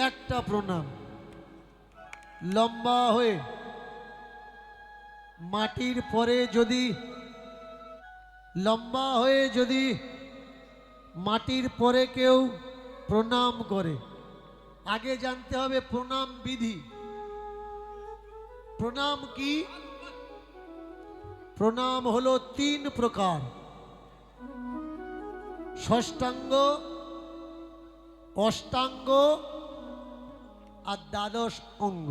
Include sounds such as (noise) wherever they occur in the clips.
একটা প্রণাম। লম্বা হয়ে মাটির পরে যদি, লম্বা হয়ে যদি মাটির পরে কেউ প্রণাম করে, আগে জানতে হবে প্রণাম বিধি। প্রণাম কি? প্রণাম হলো তিন প্রকার। ষষ্ঠাঙ্গ অষ্টাঙ্গ আর দ্বাদশ অঙ্গ।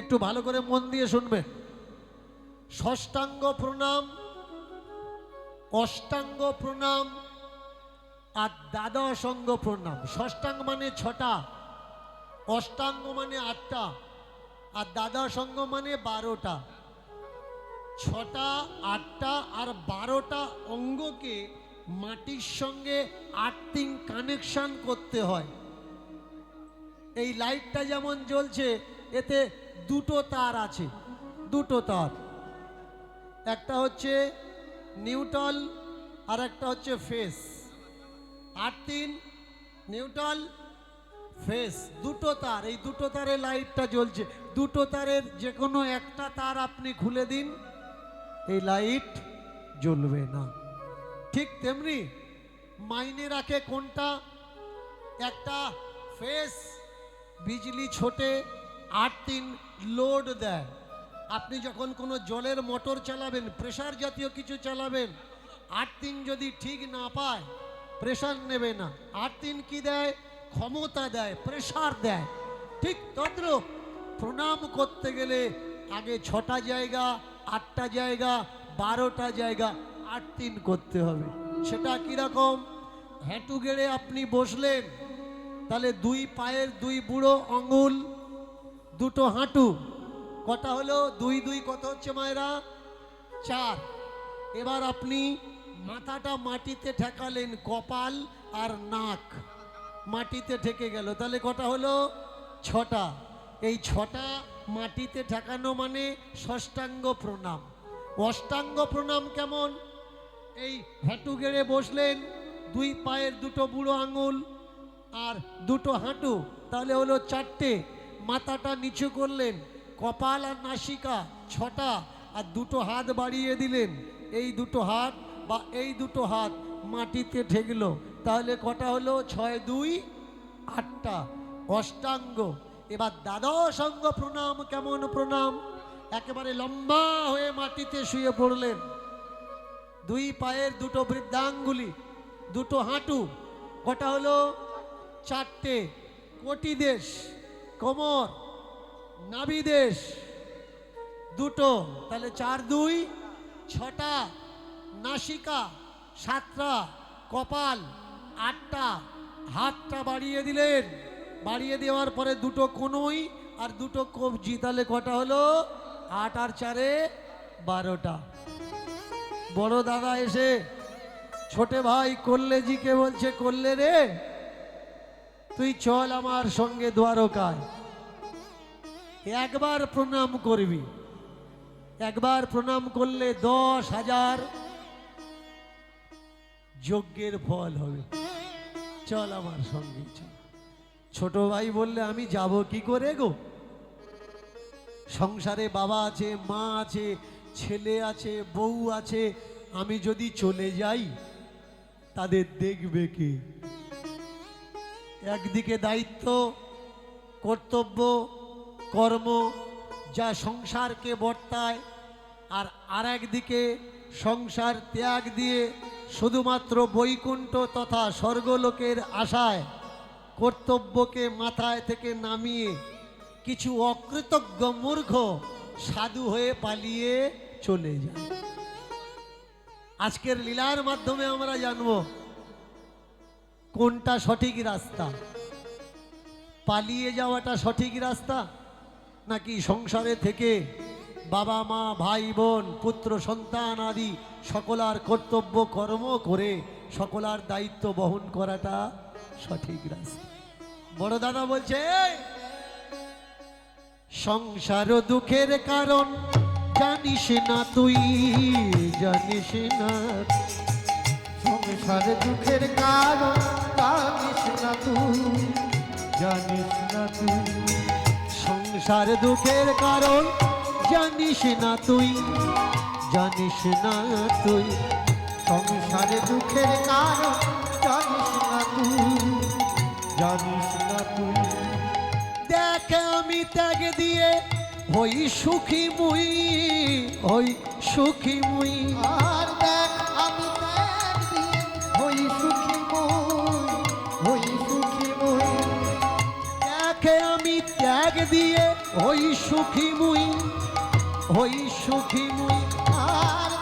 একটু ভালো করে মন দিয়ে শুনবেন ষষ্ঠাঙ্গ প্রণাম, অষ্টাঙ্গ প্রণাম আর দ্বাদশ অঙ্গ প্রণাম। ষষ্ঠাঙ্গ মানে ছটা, অষ্টাঙ্গ মানে আটটা আর দ্বাদশ অঙ্গ মানে বারোটা। ছটা, আটটা আর বারোটা অঙ্গকে মাটির সঙ্গে আর্থিং কানেকশন করতে হয়। এই লাইটটা যেমন জ্বলছে, এতে দুটো তার আছে, দুটো তার। একটা হচ্ছে নিউটল আর একটা হচ্ছে ফেস। আট তিন নিউটল ফেস। দুটো তার, এই দুটো তারে লাইটটা জ্বলছে। দুটো তারের যে কোনো একটা তার আপনি খুলে দিন, এই লাইট জ্বলবে না। ঠিক তেমনি মাইনে রাখে কোনটা? একটা ফেস বিজলি ছোটে আট তিন লোড দেয়। আপনি যখন কোনো জলের মোটর চালাবেন প্রেশার জাতীয় কিছু চালাবেন, আট তিন যদি ঠিক না পায় প্রেশার নেবে না। আট তিন কি দেয়? ক্ষমতা দেয় প্রেশার দেয়। ঠিক তদ্রুপ প্রণাম করতে গেলে আগে ছটা জায়গা, আটটা জায়গা, বারোটা জায়গা, আট তিন করতে হবে। সেটা কীরকম? হ্যাঁটু গেড়ে আপনি বসলেন তাহলে দুই পায়ের দুই বুড়ো আঙুল দুটো হাঁটু। কটা হলো? দুই দুই কত হচ্ছে মায়েরা? চার। এবার আপনি মাথাটা মাটিতে ঠেকালেন কপাল আর নাক। মাটিতে ঠেকে গেল। তাহলে কটা হলো? ছটা। এই ছটা মাটিতে ঠেকানো মানে ষষ্ঠাঙ্গ প্রণাম। অষ্টাঙ্গ প্রণাম কেমন? এই হাঁটু গেড়ে বসলেন, দুই পায়ের দুটো বুড়ো আঙুল আর দুটো হাঁটু, তাহলে হলো চারটে। মাথাটা নিচু করলেন, কপাল আর নাসিকা ছটা, আর দুটো হাত বাড়িয়ে দিলেন। এই দুটো হাত বা এই দুটো হাত মাটিতে ঠেকলো। তাহলে কটা হলো? ছয়, দুই, আটটা। অষ্টাঙ্গ। এবার দ্বাদশ অঙ্গ প্রণাম, কেমন প্রণাম? একেবারে লম্বা হয়ে মাটিতে শুয়ে পড়লেন। দুই পায়ের দুটো বৃদ্ধাঙ্গুলি, দুটো হাঁটু, কটা হলো? চারটে, কোটি দেশ, কোমর নাবি দেশ, দুটো, তাহলে চার দুই, ছটা, নাসিকা, সাতটা, কপাল, আটটা, হাতটা বাড়িয়ে দিলেন। বাড়িয়ে দেওয়ার পরে দুটো কোনোই আর দুটো কবজি, তাহলে কটা হলো? আট আর চারে বারোটা। বড় দাদা এসে, ছোটে ভাই কল্লেজিকে বলছে করলে রে তুই চল আমার সঙ্গে দ্বারকায়। একবার প্রণাম করবি। একবার প্রণাম করলে দশ হাজার যজ্ঞের ফল হবে। চল আমার সঙ্গে, চল। ছোট ভাই বললে, আমি যাব কি করে গো? সংসারে বাবা আছে, মা আছে, ছেলে আছে, বউ আছে। আমি যদি চলে যাই, তাদের দেখবে কি? একদিকে দায়িত্ব, কর্তব্য, কর্ম, যা সংসারকে বর্তায়, আর আর একদিকে সংসার ত্যাগ দিয়ে শুধুমাত্র বৈকুণ্ঠ তথা স্বর্গলোকের আশায়, কর্তব্যকে মাথায় থেকে নামিয়ে কিছু অকৃতজ্ঞ মূর্খ সাধু হয়ে পালিয়ে চলে যায়। আজকের লীলার মাধ্যমে আমরা জানব কোনটা সঠিক রাস্তা? পালিয়ে যাওয়াটা সঠিক রাস্তা? নাকি সংসারে থেকে বাবা মা ভাই বোন পুত্র সন্তান আদি সকলার কর্তব্য কর্ম করে সকলার দায়িত্ব বহন করাটা সঠিক রাস্তা? বড় দাদা বলছে "এই, সংসার দুঃখের কারণ জানিস না তুই জানিস না সংসার দুঃখের কারণ, জানিস না তুই, জানিস না তুই। সংসার দুঃখের কারণ, জানিস না তুই, জানিস না তুই। সংসারে দুঃখের কারণ, জানিস না তুই, জানিস না তুই। দেখ আমি ত্যাগ দিয়ে হই সুখী মুই হই সুখী মুই। আর দেখ হই সুখী মুই ওই সুখী মুই আর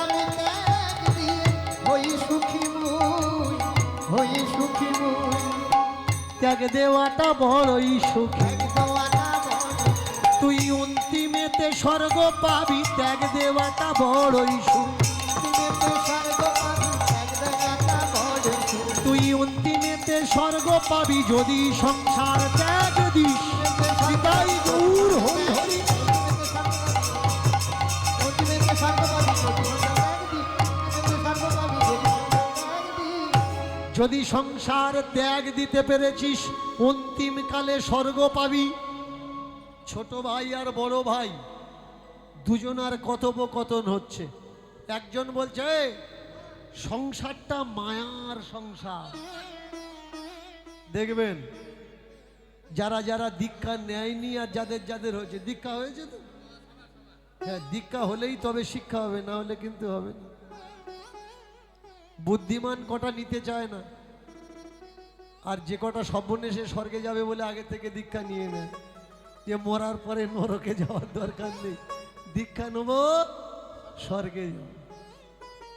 আমি দিয়ে হই সুখী মই হই সুখী মই। ত্যাগ দেওয়াটা বড়ই সুখী। ত্যাগ দেওয়াটা বড় তুই অন্তিমেতে স্বর্গ পাবি ত্যাগ দেওয়াটা বড়ই সুখ। তুই অন্তিমেতে স্বর্গ পাবি যদি সংসার ত্যাগ দিস যদি সংসার ত্যাগ দিতে পেরেছিস অন্তিমকালে স্বর্গ পাবি। ছোট ভাই আর বড় ভাই, দুজনার কথোপকথন হচ্ছে। একজন বলছে সংসারটা মায়ার সংসার। দেখবেন, যারা যারা দীক্ষা নেয়নি আর যাদের যাদের হয়েছে, দীক্ষা হয়েছে তো? হ্যাঁ দীক্ষা হলেই তবে শিক্ষা হবে, না হলে কিন্তু হবে না। বুদ্ধিমান কটা নিতে চায় না। আর যে কটা সর্বনেশে স্বর্গে যাবে বলে আগে থেকে দীক্ষা নিয়ে নেয়। যে মরার পরে নরকে যাওয়ার দরকার নেই। দীক্ষা নেব, স্বর্গে যাব।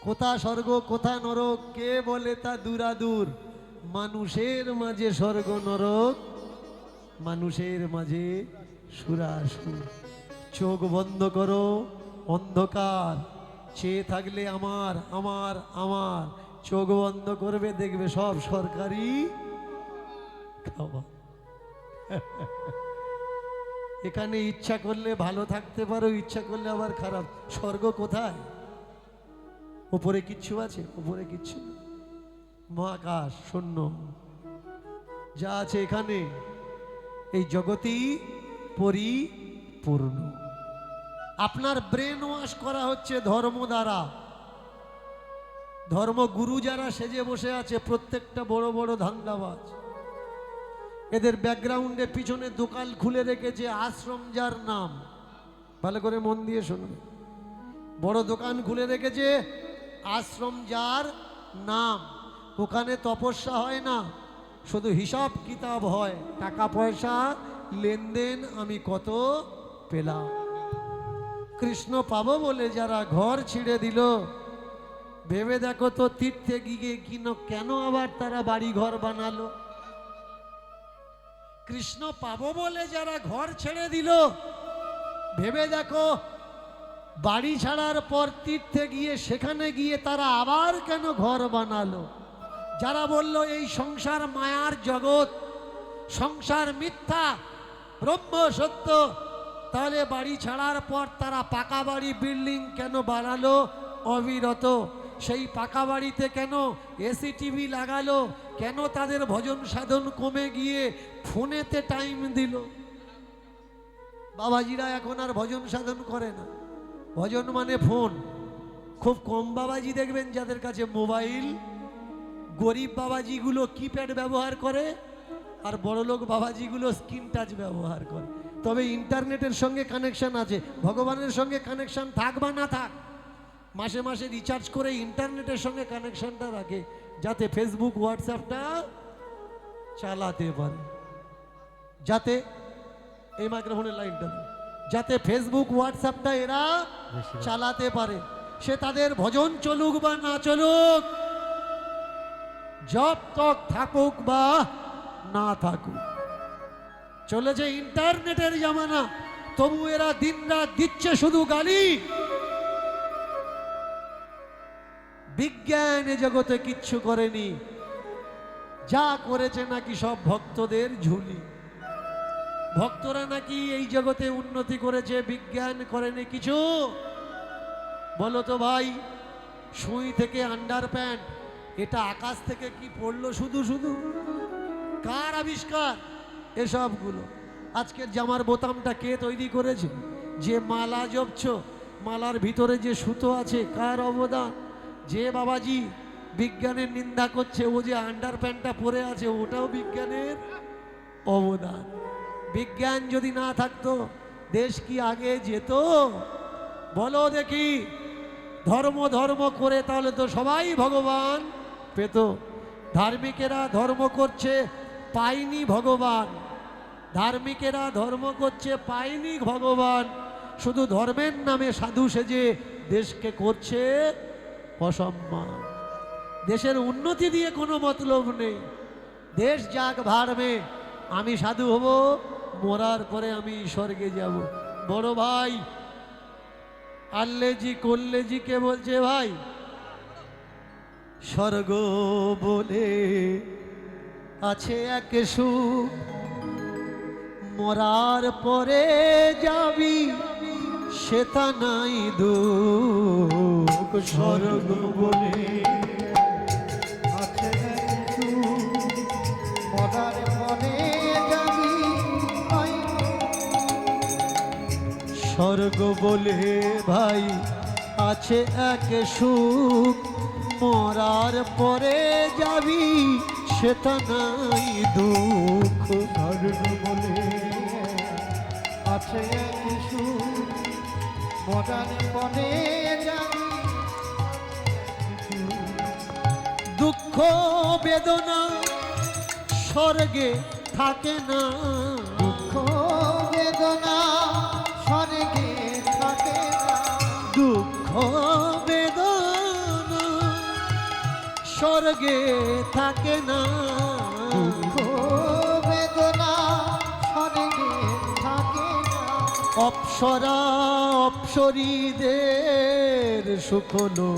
কোথা স্বর্গ, কোথা নরক, কে বলে তা দূরাদূর? মানুষের মাঝে স্বর্গ নরক, মানুষের মাঝে সুরাসুর। চোখ বন্ধ করো, অন্ধকার। চেয়ে থাকলে আমার আমার আমার। চোখ বন্ধ করবে, দেখবে সব সরকারি। খাবার (laughs) এখানে ইচ্ছা করলে ভালো থাকতে পারো, ইচ্ছা করলে আবার খারাপ। স্বর্গ কোথায়? উপরে কিচ্ছু আছে? উপরে কিচ্ছু মহাকাশ, শূন্য। যা আছে এখানে, এই জগতেই পরিপূর্ণ। আপনার ব্রেন ওয়াশ করা হচ্ছে ধর্ম দ্বারা। ধর্মগুরু যারা সেজে বসে আছে, প্রত্যেকটা বড় বড় ধান্দাবাজ। এদের ব্যাকগ্রাউন্ডে পিছনে দোকান খুলে রেখেছে আশ্রম যার নাম। ভালো করে মন দিয়ে শুনুন। বড় দোকান খুলে রেখেছে আশ্রম যার নাম। ওখানে তপস্যা হয় না, শুধু হিসাব কিতাব হয়। টাকা পয়সা লেনদেন, আমি কত পেলাম। কৃষ্ণ পাবো বলে যারা ঘর ছিঁড়ে দিল। ভেবে দেখো তো তীর্থে গিয়ে কিন কেন আবার তারা বাড়ি ঘর বানালো? কৃষ্ণ পাবো বলে যারা ঘর ছেড়ে দিল, ভেবে দেখো বাড়ি ছাড়ার পর তীর্থে গিয়ে সেখানে গিয়ে তারা আবার কেন ঘর বানালো? যারা বলল, এই সংসার মায়ার জগৎ, সংসার মিথ্যা, ব্রহ্ম সত্য তাহলে বাড়ি ছাড়ার পর তারা পাকা বাড়ি বিল্ডিং কেন বানালো? অবিরত। সেই পাকা বাড়িতে কেন এসি টিভি লাগালো? কেন তাদের ভজন সাধন কমে গিয়ে ফোনেতে টাইম দিল? বাবাজিরা এখন আর ভজন সাধন করে না। ভজন মানে ফোন। খুব কম বাবাজি দেখবেন যাদের কাছে মোবাইল। গরিব বাবাজিগুলো কিপ্যাড ব্যবহার করে আর বড়লোক বাবাজিগুলো স্ক্রিন টাচ ব্যবহার করে। তবে ইন্টারনেটের সঙ্গে কানেকশন আছে। ভগবানের সঙ্গে কানেকশন থাক বা না থাক মাসে মাসে রিচার্জ করে ইন্টারনেটের সঙ্গে কানেকশনটা রাখে যাতে ফেসবুক হোয়াটসঅ্যাপটা চালাতে পারে। যাতে এই মাইক্রোফোনের লাইনটা যাতে ফেসবুক হোয়াটসঅ্যাপটা এরা চালাতে পারে। সে তাদের ভজন চলুক বা না চলুক জব তক থাকুক বা না থাকুক। চলেছে ইন্টারনেটের জামানা, তবু এরা দিন রাত দিচ্ছে শুধু গালি। বিজ্ঞান এ জগতে কিচ্ছু করেনি, যা করেছে নাকি সব ভক্তদের ঝুলি। ভক্তরা নাকি এই জগতে উন্নতি করেছে, বিজ্ঞান করেনি কিছু? বলো তো ভাই, সুই থেকে আন্ডার প্যান্ট, এটা আকাশ থেকে কি পড়ল শুধু শুধু? কার আবিষ্কার? এসবগুলো। আজকের জামার বোতামটা কে তৈরি করেছে? যে মালা জপছ, মালার ভিতরে যে সুতো আছে, কার অবদান? যে বাবাজি বিজ্ঞানের নিন্দা করছে, ও যে আন্ডার প্যান্টটা পরে আছে, ওটাও বিজ্ঞানের অবদান। বিজ্ঞান যদি না থাকতো, দেশ কি আগে যেত? বলো দেখি, ধর্ম ধর্ম করে তাহলে তো সবাই ভগবান পেত। ধার্মিকেরা ধর্ম করছে পায়নি ভগবান। ধার্মিকেরা ধর্ম করছে পায়নি ভগবান। শুধু ধর্মের নামে সাধু সেজে দেশকে করছে অসম্মান। দেশের উন্নতি দিয়ে কোনো মতলব নেই। দেশ যাক ভাড়বে আমি সাধু হব, মরার পরে আমি স্বর্গে যাব। বড় ভাই আল্লেজি কল্লেজি কে বলছে ভাই? স্বর্গ বলে আছে এক সুখ, মরার পরে যাবি, সেটা নাই দুঃখ স্বর্গ বলে আছে মরার পরে যাবি স্বর্গ বলে, ভাই, আছে এক সুখ, মরার পরে যাবি সেটা নাই দুঃখ ধর্ম বলে। আছে কিছু মরার পরে যাবি দুঃখ, বেদনা, স্বর্গে থাকে না। স্বর্গে থাকে না। অপসরা বেদনা সুখ থাকে না। অপ্সরা অপ্সরীদের সুখলো